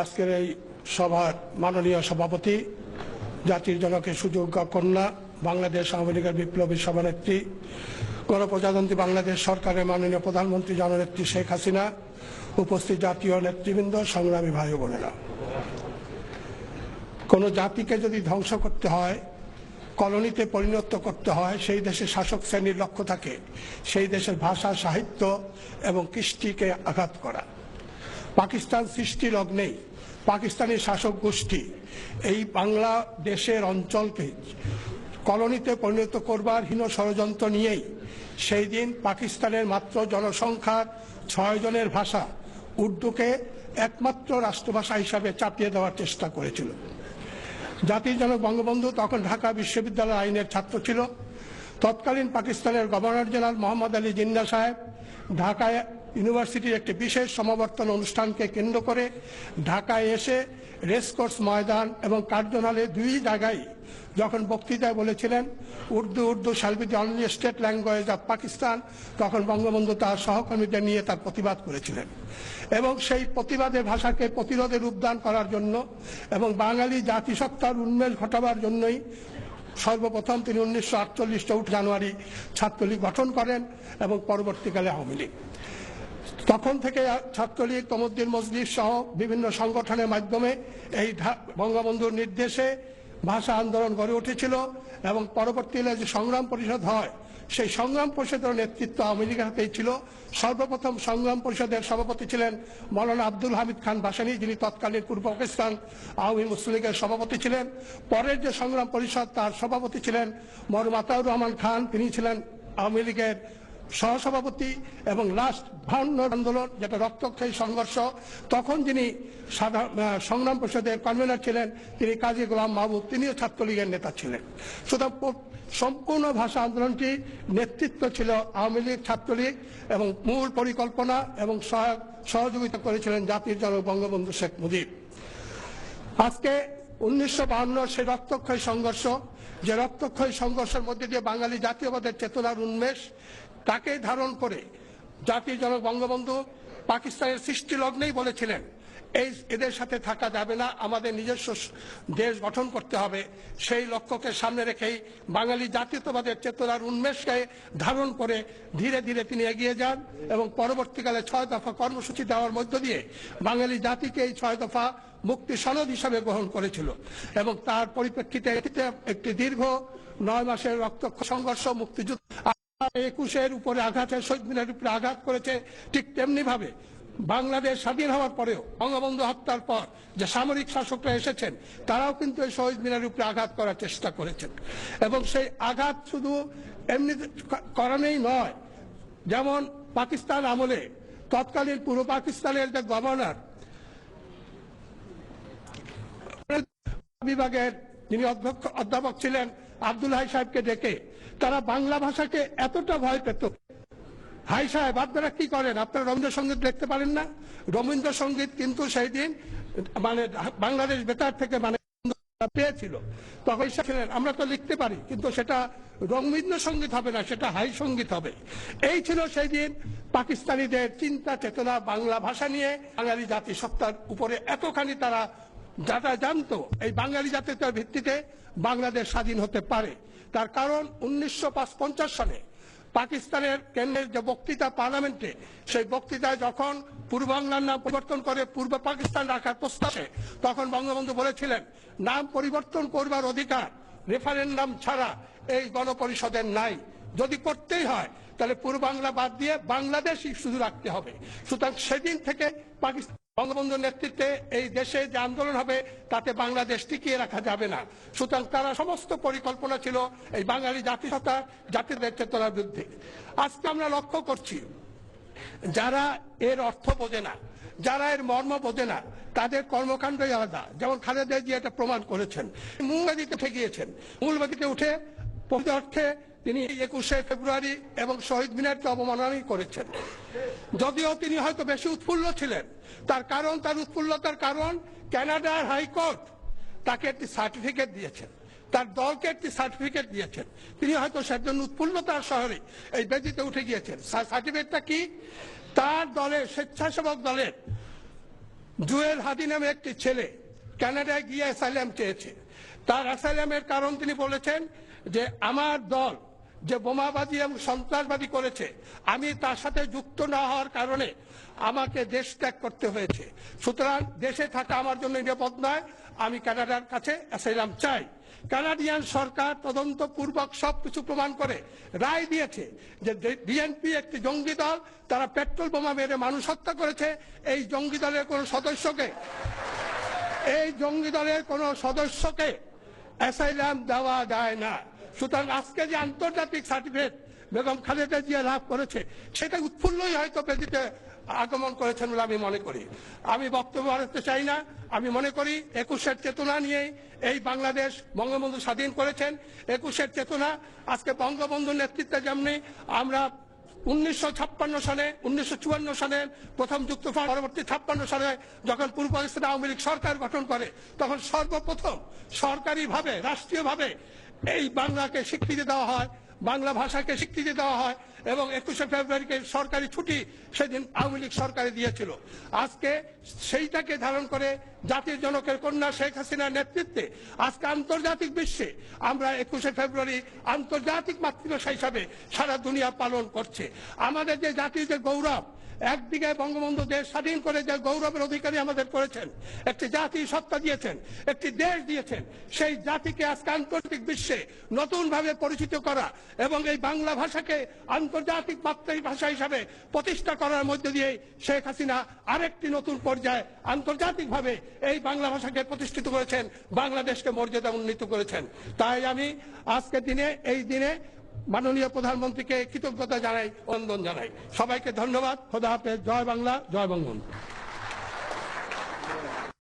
আজকের এই সভার মাননীয় সভাপতি, জাতির জনকের সুযোগ্য কন্যা, বাংলাদেশ আওয়ামী লীগের বিপ্লবী সভানেত্রী, গণপ্রজাতন্ত্রী বাংলাদেশ সরকারের মাননীয় প্রধানমন্ত্রী জননেত্রী শেখ হাসিনা, উপস্থিত জাতীয় নেতৃবৃন্দ, সংগ্রামী ভাই বোনেরা। কোনো জাতিকে যদি ধ্বংস করতে হয়, কলোনিতে পরিণত করতে হয়, সেই দেশের শাসক শ্রেণির লক্ষ্য থাকে, সেই দেশের ভাষা, সাহিত্য এবং কৃষ্টিকে আঘাত করা। পাকিস্তান সৃষ্টি লগ্নেই পাকিস্তানি শাসক গোষ্ঠী এই বাংলা দেশের অঞ্চলকে কলোনিতে পরিণত করবার হীন ষড়যন্ত্র নিয়েই সেই দিন পাকিস্তানের মাত্র জনসংখ্যার ছয় জনের ভাষা উর্দুকে একমাত্র রাষ্ট্রভাষা হিসাবে চাপিয়ে দেওয়ার চেষ্টা করেছিল। জাতির জনক বঙ্গবন্ধু তখন ঢাকা বিশ্ববিদ্যালয় আইনের ছাত্র ছিল। তৎকালীন পাকিস্তানের গভর্নর জেনারেল মোহাম্মদ আলী জিন্না সাহেব ঢাকায় ইউনিভার্সিটির একটি বিশেষ সমাবর্তন অনুষ্ঠানকে কেন্দ্র করে ঢাকায় এসে রেসকোর্স ময়দান এবং কার্জনালে দুই জায়গায় যখন বক্তৃতায় বলেছিলেন, Urdu Urdu shall be only state language of Pakistan, তখন বঙ্গবন্ধু তার সহকর্মীদের নিয়ে তার প্রতিবাদ করেছিলেন। এবং সেই প্রতিবাদের ভাষাকে প্রতিরোধে রূপদান করার জন্য এবং বাঙালি জাতিসত্তার উন্মেষ ঘটাবার জন্যই সর্বপ্রথম তিনি উনিশশো আটচল্লিশ চৌঠা জানুয়ারি ছাত্রলীগ গঠন করেন এবং পরবর্তীকালে আওয়ামী লীগ। তখন থেকে ছাত্রলীগ, তমুদ্দিন মজলিস সহ বিভিন্ন সংগঠনের মাধ্যমে এই বঙ্গবন্ধুর নির্দেশে ভাষা আন্দোলন গড়ে উঠেছিল এবং পরবর্তীকালে যে সংগ্রাম পরিষদ হয়, সেই সংগ্রাম পরিষদের নেতৃত্ব আওয়ামী লীগের হাতেই ছিল। সর্বপ্রথম সংগ্রাম পরিষদের সভাপতি ছিলেন মৌলানা আব্দুল হামিদ খান ভাসানী যিনি তৎকালীন পূর্ব পাকিস্তান আওয়ামী মুসলিম লীগের সভাপতি ছিলেন। পরের যে সংগ্রাম পরিষদ, তার সভাপতি ছিলেন মরুম আতাউর রহমান খান, তিনি ছিলেন আওয়ামী লীগের সহসভাপতি এবং লাস্ট ভান্ন আন্দোলন, যেটা রক্তক্ষয়ী সংঘর্ষ, তখন যিনি সংগ্রাম পরিষদের কনভেনার ছিলেন, তিনি কাজী গোলাম মাহবুব, তিনিও ছাত্রলীগের নেতা ছিলেন। সুতরাং সম্পূর্ণ ভাষা আন্দোলনটি নেতৃত্ব ছিল আওয়ামী লীগ ছাত্রলীগ এবং মূল পরিকল্পনা এবং সহায়ক সহযোগিতা করেছিলেন জাতির জনক বঙ্গবন্ধু শেখ মুজিব। আজকে উনিশশো বাহান্ন সে রক্তক্ষয়ী সংঘর্ষ, যে রক্তক্ষয়ী সংঘর্ষের মধ্যে দিয়ে বাঙালি জাতীয়বাদের চেতনার উন্মেষ তাকে ধারণ করে জাতির জনক বঙ্গবন্ধু পাকিস্তানের সৃষ্টি লগ্নেই বলেছিলেন, এই এদের সাথে থাকা যাবে না, আমাদের নিজস্ব দেশ গঠন করতে হবে। সেই লক্ষ্যকে সামনে রেখেই বাঙালি জাতীয়তাবাদের চেতনার উন্মেষকে ধারণ করে ধীরে ধীরে তিনি এগিয়ে যান এবং পরবর্তীকালে ছয় দফা কর্মসূচি দেওয়ার মধ্য দিয়ে বাঙালি জাতিকে এই ছয় দফা মুক্তি সনদ হিসাবে গ্রহণ করেছিল এবং তার পরিপ্রেক্ষিতে একটি দীর্ঘ নয় মাসের রক্ত সংঘর্ষ, মুক্তিযুদ্ধ একুশের উপরে আঘাত শহীদ মিনারের উপরে আঘাত করেছে, ঠিক তেমনি ভাবে বাংলাদেশ স্বাধীন হওয়ার পরেও, বঙ্গবন্ধু হত্যার পর যে সামরিক শাসকরা এসেছেন, তারাও কিন্তু এই শহীদ মিনারের উপরে আঘাত করার চেষ্টা করেছেন। এবং সেই আঘাত শুধু এমনি করানেই নয়, যেমন পাকিস্তান আমলে তৎকালীন পূর্ব পাকিস্তানের যে গভর্নর বিভাগের যিনি অধ্যক্ষ, অধ্যাপক ছিলেন আব্দুল হাই সাহেবকে ডেকে তারা বাংলা ভাষাকে এতটা ভয় পেত। হাই সাহেব, আপনারা কি করেন? আপনারা রবীন্দ্রসঙ্গীত দেখতে পারেন না? রবীন্দ্রসঙ্গীত কিন্তু সেই দিন মানে বাংলাদেশ বেতার থেকে মানে পেয়েছিল। তখন ছিলেন আমরা তো লিখতে পারি, কিন্তু সেটা রবীন্দ্র সংগীত হবে না, সেটা হাই সংগীত হবে। এই ছিল সেই দিন পাকিস্তানিদের চিন্তা চেতনা বাংলা ভাষা নিয়ে। বাঙালি জাতিসত্তার উপরে এতখানি তারা যারা জানতো, এই বাঙালি জাতীয়তার ভিত্তিতে বাংলাদেশ স্বাধীন হতে পারে। তার কারণ উনিশশো সালে পাকিস্তানের কেন্দ্রের যে বক্তৃতা পার্লামেন্টে, সেই বক্তৃতায় যখন পূর্ব বাংলার নাম পরিবর্তন করে পূর্ব পাকিস্তান রাখার প্রস্তাবে, তখন বঙ্গবন্ধু বলেছিলেন, নাম পরিবর্তন করবার অধিকার রেফারেন্ডাম ছাড়া এই গণপরিষদের নাই। যদি করতেই হয় তাহলে পুরো বাংলা বাদ দিয়ে বাংলাদেশই শুধু রাখতে হবে। সুতরাং সেদিন থেকে পাকিস্তান বঙ্গবন্ধুর নেতৃত্বে এই দেশে যে আন্দোলন হবে, তাতে বাংলাদেশ টিকিয়ে রাখা যাবে না। সুতরাং তারা সমস্ত পরিকল্পনা ছিল এই বাঙালি জাতিসত্তা, জাতিদের চেতনার বিরুদ্ধে। আজকে আমরা লক্ষ্য করছি, যারা এর অর্থ বোঝে না, যারা এর মর্ম বোঝে না, তাদের কর্মকাণ্ডই আলাদা। যেমন খালেদা জিয়া এটা প্রমাণ করেছেন। মূলবাদীতে উঠে গিয়েছেন মূলবাদীতে উঠে অর্থে তিনি একুশে ফেব্রুয়ারি এবং শহীদ মিনারকে অবমাননাই করেছেন। যদিও তিনি হয়তো বেশি উৎফুল্ল ছিলেন, তার কারণ, তার উৎফুল্লতার কারণ কানাডার হাইকোর্ট তাকে একটি সার্টিফিকেট দিয়েছেন। তার দলকে একটি সার্টিফিকেট দিয়েছেন। তিনি হয়তো সেজন্য উৎফুল্লতার শহরে এই বেদিতে উঠে গিয়েছেন। সার্টিফিকেটটা কি? তার দলের স্বেচ্ছাসেবক দলের জুয়েল হাদি নামে একটি ছেলে কানাডায় গিয়ে অ্যাসাইলাম চেয়েছে। তার অ্যাসাইলামের কারণ তিনি বলেছেন যে, আমার দল যে বোমাবাদী এবং সন্ত্রাসবাদী করেছে, আমি তার সাথে যুক্ত না হওয়ার কারণে আমাকে দেশ ত্যাগ করতে হয়েছে। সুতরাং দেশে থাকা আমার জন্য নিরাপদ নয়। আমি কানাডার কাছে অ্যাসাইলাম চাই। কানাডিয়ান সরকার তদন্ত পূর্বক সবকিছু প্রমাণ করে, রায় দিয়েছে যে বিএনপি একটি জঙ্গি দল, তারা পেট্রোল বোমা মেরে মানুষ হত্যা করেছে। এই জঙ্গি দলের কোনো সদস্যকে, এই জঙ্গি দলের কোনো সদস্যকে অ্যাসাইলাম দেওয়া যায় না। সুতরাং আজকে যে আন্তর্জাতিক সার্টিফিকেট বেগম খালেদা জিয়া লাভ করেছে, সেটা উৎফুল্লই হয়তো পেদিতে আগমন করেছেন বলে আমি মনে করি। আমি বক্তব্য বাড়াতে চাই না। আমি মনে করি একুশের চেতনা নিয়ে এই বাংলাদেশ বঙ্গবন্ধু স্বাধীন করেছেন। একুশের চেতনা, আজকে বঙ্গবন্ধুর নেতৃত্বে যেমনি আমরা উনিশশো ছাপ্পান্ন সালে, উনিশশো চুয়ান্ন সালে প্রথম যুক্ত পরবর্তী ছাপ্পান্ন সালে যখন পূর্ব পাকিস্তান আওয়ামী লীগ সরকার গঠন করে, তখন সর্বপ্রথম সরকারিভাবে, রাষ্ট্রীয়ভাবে এই বাংলাকে স্বীকৃতি দেওয়া হয়, বাংলা ভাষাকে স্বীকৃতি দেওয়া হয় এবং একুশে ফেব্রুয়ারিকে সরকারি ছুটি সেদিন আওয়ামী লীগ সরকারে দিয়েছিল। আজকে সেইটাকে ধারণ করে জাতির জনকের কন্যা শেখ হাসিনার নেতৃত্বে আজকে আন্তর্জাতিক বিশ্বে আমরা একুশে ফেব্রুয়ারি আন্তর্জাতিক মাতৃভাষা হিসাবে সারা দুনিয়া পালন করছে। আমাদের যে জাতির যে গৌরব, একদিকে বঙ্গবন্ধু দেশ স্বাধীন করে যে গৌরবের অধিকারী আমাদের করেছেন, একটি জাতি সত্তা দিয়েছেন, একটি দেশ দিয়েছেন, সেই জাতিকে আজকে আন্তর্জাতিক বিশ্বে নতুনভাবে পরিচিত করা এবং এই বাংলা ভাষাকে আন্তর্জাতিক মাতৃভাষা হিসাবে প্রতিষ্ঠা করার মধ্য দিয়ে শেখ হাসিনা আরেকটি নতুন পর্যায়ে আন্তর্জাতিকভাবে এই বাংলা ভাষাকে প্রতিষ্ঠিত করেছেন, বাংলাদেশকে মর্যাদা উন্নীত করেছেন। তাই আমি আজকের দিনে, এই দিনে মাননীয় প্রধানমন্ত্রীকে কৃতজ্ঞতা জানাই অন্দন জানাই। সবাইকে ধন্যবাদ। খোদা হাফেজ। জয় বাংলা, জয় বঙ্গবন্ধু।